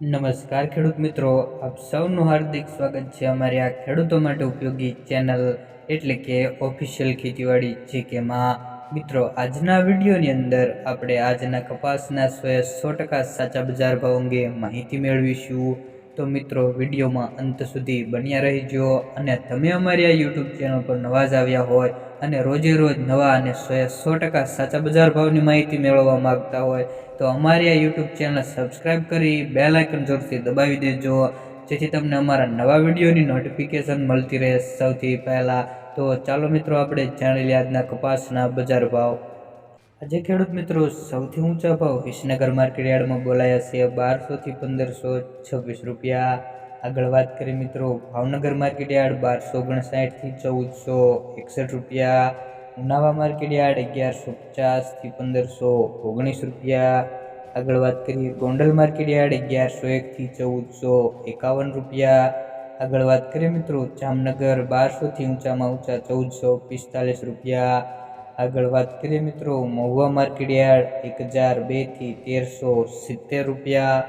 નમસ્કાર ખેડૂત મિત્રો, આપ સૌનું હાર્દિક સ્વાગત છે અમારી આ ખેડૂતો માટે ઉપયોગી ચેનલ એટલે કે ઓફિશિયલ ખેતીવાડી જે કે માં મિત્રો, આજના વિડીયોની અંદર આપણે આજના કપાસના સો સો ટકા સાચા બજાર ભાવ અંગે માહિતી મેળવીશું. તો મિત્રો, વિડીયોમાં અંત સુધી બન્યા રહેજો અને તમે અમારી આ યુટ્યુબ ચેનલ પર નવા જ આવ્યા હોય અને રોજે રોજ નવા અને સો સો ટકા સાચા બજાર ભાવની માહિતી મેળવવા માગતા હોય, તો અમારી આ યુટ્યુબ ચેનલ સબસ્ક્રાઈબ કરી બે લાઇકન જોરથી દબાવી દેજો. જેથી તમને અમારા નવા વિડીયોની નોટિફિકેશન મળતી રહે સૌથી પહેલાં. તો ચાલો મિત્રો, આપણે જાણી લઈએ આજના કપાસના બજાર ભાવ. આજે ખેડૂત મિત્રો, સૌથી ઊંચા ભાવ વિસનગર માર્કેટ યાર્ડમાં બોલાયા છે. બારસોથી પંદરસો છવ્વીસ રૂપિયા. આગળ વાત કરીએ મિત્રો, ભાવનગર માર્કેટ યાર્ડ બારસો ઓગણસાઠથી ચૌદસો એકસઠ રૂપિયા. ઉનાવા માર્કેટ યાર્ડ અગિયારસો પચાસથી પંદરસો ઓગણીસ રૂપિયા. આગળ વાત કરીએ ગોંડલ માર્કેટ યાર્ડ અગિયારસો એકથી ચૌદસો એકાવન રૂપિયા. આગળ વાત કરીએ મિત્રો, જામનગર બારસોથી ઊંચામાં ઊંચા ચૌદસો પિસ્તાલીસ રૂપિયા. આગળ વાત કરીએ મિત્રો, મહુવા માર્કેટ યાર્ડ એક હજાર બેથી તેરસો સિત્તેર રૂપિયા.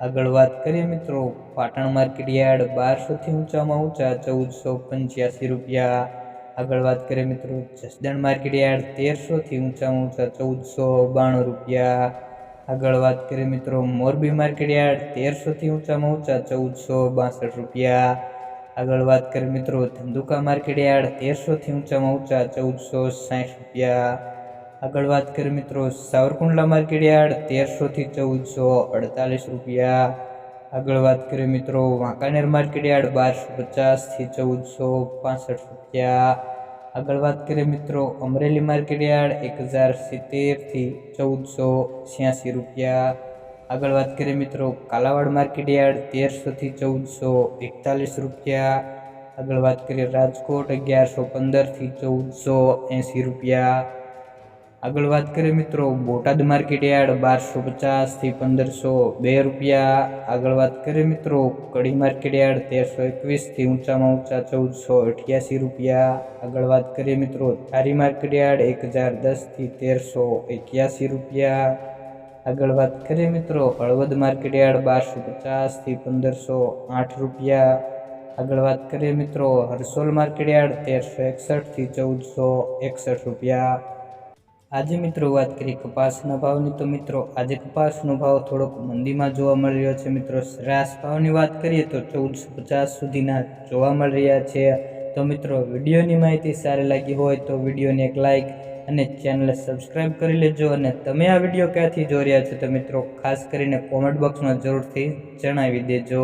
આગળ વાત કરીએ મિત્રો, પાટણ માર્કેટ યાર્ડ બારસોથી ઊંચામાં ઊંચા ચૌદસો પંચ્યાસી રૂપિયા. આગળ વાત કરીએ મિત્રો, જસદણ માર્કેટ યાર્ડ તેરસોથી ઊંચામાં ઊંચા ચૌદસો બાણું રૂપિયા. આગળ વાત કરીએ મિત્રો, મોરબી માર્કેટ યાર્ડ તેરસોથી ઊંચામાં ઊંચા ચૌદસો બાસઠ રૂપિયા. આગળ વાત કરીએ મિત્રો, ધંધુકા માર્કેટ યાર્ડ તેરસોથી ઊંચામાં ઊંચા ચૌદસો સાઠ રૂપિયા. આગળ વાત કરીએ મિત્રો, સાવરકુંડલા માર્કેટ યાર્ડ તેરસોથી ચૌદસો અડતાલીસ રૂપિયા. આગળ વાત કરીએ મિત્રો, વાંકાનેર માર્કેટ યાર્ડ બારસો પચાસથી ચૌદસો પાસઠ રૂપિયા. આગળ વાત કરીએ મિત્રો, અમરેલી માર્કેટ યાર્ડ એક હજાર સિત્તેરથી ચૌદસો છ્યાસી રૂપિયા. આગળ વાત કરીએ મિત્રો, કાલાવાડ માર્કેટ યાર્ડ તેરસોથી ચૌદસો એકતાલીસ રૂપિયા. આગળ વાત કરીએ રાજકોટ અગિયારસો પંદરથી ચૌદસો એંસી રૂપિયા. આગળ વાત કરીએ મિત્રો, બોટાદ માર્કેટ યાર્ડ બારસો પચાસથી પંદરસો બે રૂપિયા. આગળ વાત કરીએ મિત્રો, કડી માર્કેટ યાર્ડ તેરસો એકવીસથી ઊંચામાં ઊંચા ચૌદસો અઠ્યાસી રૂપિયા. આગળ વાત કરીએ મિત્રો, ધારી માર્કેટ યાર્ડ એક હજાર દસથી તેરસો એક્યાસી રૂપિયા. આગળ વાત કરીએ મિત્રો, હળવદ માર્કેટ બારસો પચાસથી પંદરસો આઠ રૂપિયા. આગળ વાત કરીએ મિત્રો, હરસોલ માર્કેટ યાર્ડ તેરસો એકસઠથી ચૌદસો એકસઠ રૂપિયા. આજે મિત્રો વાત કરીએ કપાસના ભાવની. તો મિત્રો, આજે કપાસનો ભાવ થોડોક મંદીમાં જોવા મળી રહ્યો છે મિત્રો. સરેરાશ ભાવની વાત કરીએ તો ચૌદસો પચાસ સુધીના જોવા મળી રહ્યા છે. તો મિત્રો, વિડીયોની માહિતી સારી લાગી હોય તો વિડીયોને એક લાઇક અને ચેનલ સબસ્ક્રાઈબ કરી લેજો અને તમે આ વીડિયો ક્યાંથી જોઈ રહ્યા છો તો મિત્રો, ખાસ કરીને કોમેન્ટ બોક્સમાં જરૂરથી જણાવી દેજો.